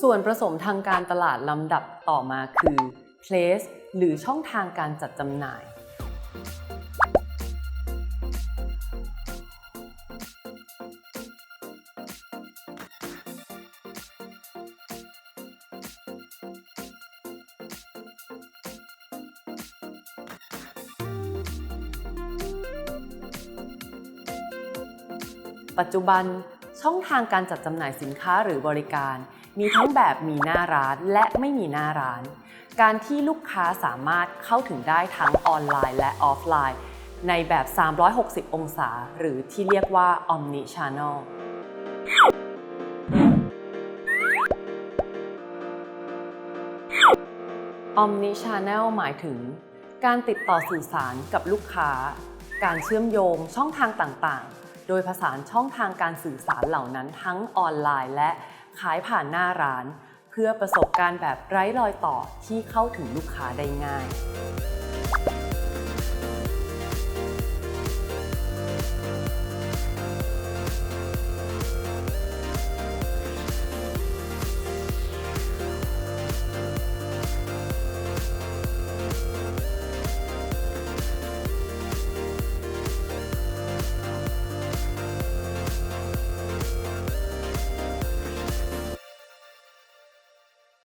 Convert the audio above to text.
ส่วนผสมทางการตลาดลำดับต่อมาคือ place หรือช่องทางการจัดจำหน่าย ปัจจุบันช่องทางการจัดจำหน่ายสินค้าหรือบริการ มีทั้งแบบมีหน้าร้านและไม่มีหน้าร้าน การที่ลูกค้าสามารถเข้าถึงได้ทั้งออนไลน์และออฟไลน์ ในแบบ 360 องศา หรือที่เรียกว่า Omni Channel Omni Channel หมายถึง การติดต่อสื่อสารกับลูกค้า การเชื่อมโยงช่องทางต่างๆ โดยผสานช่องทางการสื่อสารเหล่านั้นทั้งออนไลน์และขายผ่านหน้าร้าน เพื่อประสบการณ์แบบไร้รอยต่อที่เข้าถึงลูกค้าได้ง่าย